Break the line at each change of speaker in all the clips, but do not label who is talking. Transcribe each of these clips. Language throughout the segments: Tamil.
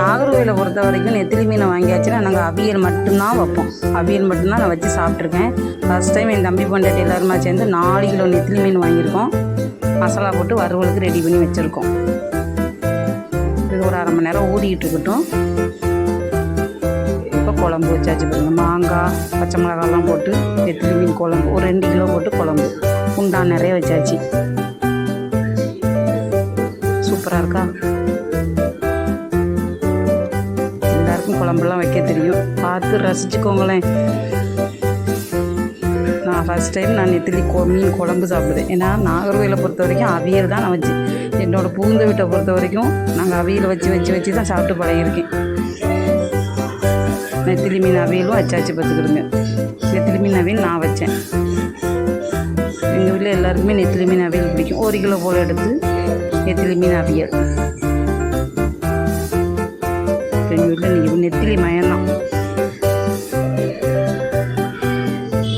நாகர்கோவிலை பொறுத்த வரைக்கும் நெத்திலி மீனை வாங்கியாச்சுன்னா நாங்கள் அவியல் மட்டும்தான் வைப்போம். அவியல் மட்டும்தான் நான் வச்சு சாப்பிட்ருக்கேன் ஃபஸ்ட் டைம் என் தம்பி பண்டாட்டி எல்லாருமா சேர்ந்து நாலு கிலோ நெத்திலி மீன் வாங்கியிருக்கோம். மசாலா போட்டு வறுவலுக்கு ரெடி பண்ணி வச்சுருக்கோம். இது ஒரு அரை மணி நேரம் ஊறிக்கிட்டு இருக்கட்டும். இப்போ குழம்பு வச்சாச்சு பாருங்கள் மாங்காய் பச்சை மிளகாலாம் போட்டு நெத்திலி மீன் குழம்பு. ஒரு ரெண்டு கிலோ போட்டு குழம்பு. குண்டான் நிறைய வச்சாச்சு. சூப்பராக இருக்கா? எல்லாருக்கும் குழம்புலாம் வைக்க தெரியும். பார்த்து ரசிச்சுக்கோங்களேன் நான் ஃபஸ்ட் டைம் நான் நெத்திலி கொ மீன் குழம்பு சாப்பிடுவேன் ஏன்னா நாகர்கோயிலை பொறுத்த வரைக்கும் அவியல் தான் நான் வச்சு. என்னோடய பூந்த வீட்டை பொறுத்த வரைக்கும் நாங்கள் அவியல் வச்சு வச்சு வச்சு தான் சாப்பிட்டு பழகியிருக்கேன். நெத்திலி மீன் அவியலும் வச்சாச்சு பார்த்துக்கிடுங்க. நெத்திலி மீன் அவியல் நான் வச்சேன். எங்கள் வீட்டில் எல்லாருக்குமே நெத்திலி மீன் அவியல் பிடிக்கும். ஒரு கிலோ போல் எடுத்து நெத்திலி மீன் அவியல். எங்கள் வீட்டில் நெத்திலி மயந்தான்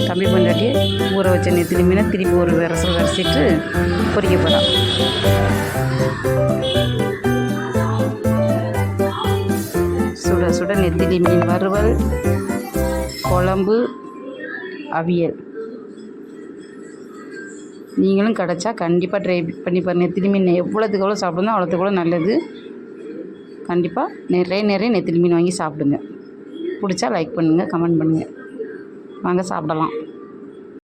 தம்பி பொண்டாட்டி ஊற வச்ச நெத்திலி மீனை திருப்பி ஒரு விரசல் விரசிட்டு பொறிக்க போகிறான் சுட சுட நெத்திலி மீன் வறுவல் குழம்பு அவியல். நீங்களும் கிடச்சா கண்டிப்பாக ட்ரை பண்ணி பாருங்கள் நெத்திலி மீன் எவ்வளோத்துக்கு எவ்வளோ சாப்பிடுங்க அவ்வளோத்துக்கு எவ்வளோ நல்லது. கண்டிப்பாக நிறைய நிறைய நெத்திலி மீன் வாங்கி சாப்பிடுங்க. பிடிச்சா லைக் பண்ணுங்கள் கமெண்ட் பண்ணுங்கள் வாங்க சாப்பிடலாம்.